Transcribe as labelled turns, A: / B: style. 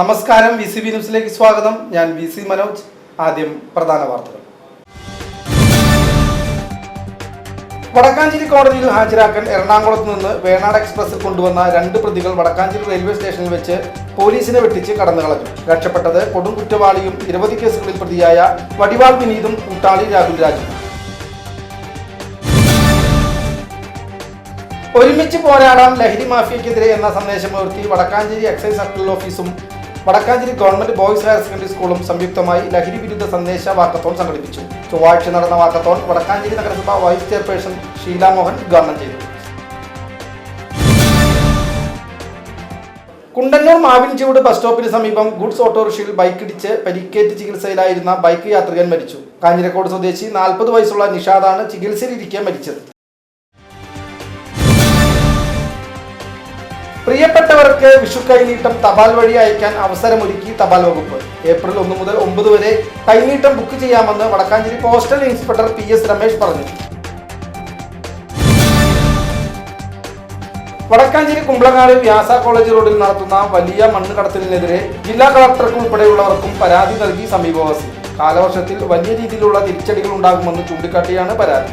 A: നമസ്കാരം V C B ന്യൂസിലേക്ക് സ്വാഗതം. ഞാൻ വി സി മനോജ്. ആദ്യം പ്രധാന വാർത്തകൾ. വടക്കാഞ്ചേരി കോടതിയിൽ ഹാജരാക്കാൻ എറണാകുളത്ത് നിന്ന് വേണാട് എക്സ്പ്രസിൽ കൊണ്ടുവന്ന രണ്ട് പ്രതികൾ വടക്കാഞ്ചേരി റെയിൽവേ സ്റ്റേഷനിൽ വെച്ച് പോലീസിനെ വെട്ടിച്ച് കടന്നു കളഞ്ഞു. രക്ഷപ്പെട്ടത് കൊടും കുറ്റവാളിയും നിരവധി കേസുകളിൽ പ്രതിയായ വടിവാൾ വിനീതും കൂട്ടാളി രാഹുൽ രാജു. ഒരുമിച്ച് പോരാടാം ലഹരി മാഫിയക്കെതിരെ എന്ന സന്ദേശം സന്ദേശമുയർത്തി വടക്കാഞ്ചേരി എക്സൈസ് സർക്കിൾ ഓഫീസും Vadakkanchery government boys higher secondary സ്കൂളും സംയുക്തമായി ലഹരി വിരുദ്ധ സന്ദേശ വാക്കത്തോൺ സംഘടിപ്പിച്ചു. ചൊവ്വാഴ്ച നടന്ന വാക്കത്തോൺ വടക്കാഞ്ചേരി നഗരസഭ വൈസ് ചെയർപേഴ്സൺ ഷീല മോഹൻ ഉദ്ഘാടനം ചെയ്തു. കുണ്ടന്നൂർ മാവിൻചൂട് ബസ് സ്റ്റോപ്പിന് സമീപം ഗുഡ്സ് ഓട്ടോറിക്ഷയിൽ ബൈക്കിടിച്ച് പരിക്കേറ്റ് ചികിത്സയിലായിരുന്ന ബൈക്ക് യാത്രികൻ മരിച്ചു. കാഞ്ഞിരക്കോട് സ്വദേശി നാൽപ്പത് വയസ്സുള്ള നിഷാദാണ് ചികിത്സയിലിരിക്കെ മരിച്ചത്. പ്രിയപ്പെട്ടവർക്ക് വിഷു കൈനീട്ടം തപാൽ വഴി അയക്കാൻ അവസരമൊരുക്കി തപാൽ വകുപ്പ്. ഏപ്രിൽ ഒന്ന് മുതൽ ഒമ്പത് വരെ കൈനീട്ടം ബുക്ക് ചെയ്യാമെന്ന് Vadakkanchery postal inspector P S Ramesh പറഞ്ഞു. വടക്കാഞ്ചേരി കുമ്പളങ്ങാട് വ്യാസ കോളേജ് റോഡിൽ നടത്തുന്ന വലിയ മണ്ണ് കടത്തലിനെതിരെ ജില്ലാ കളക്ടർക്ക് ഉൾപ്പെടെയുള്ളവർക്കും പരാതി നൽകി സമീപവാസി. കാലവർഷത്തിൽ വലിയ രീതിയിലുള്ള തിരിച്ചടികൾ ഉണ്ടാകുമെന്ന് ചൂണ്ടിക്കാട്ടിയാണ് പരാതി.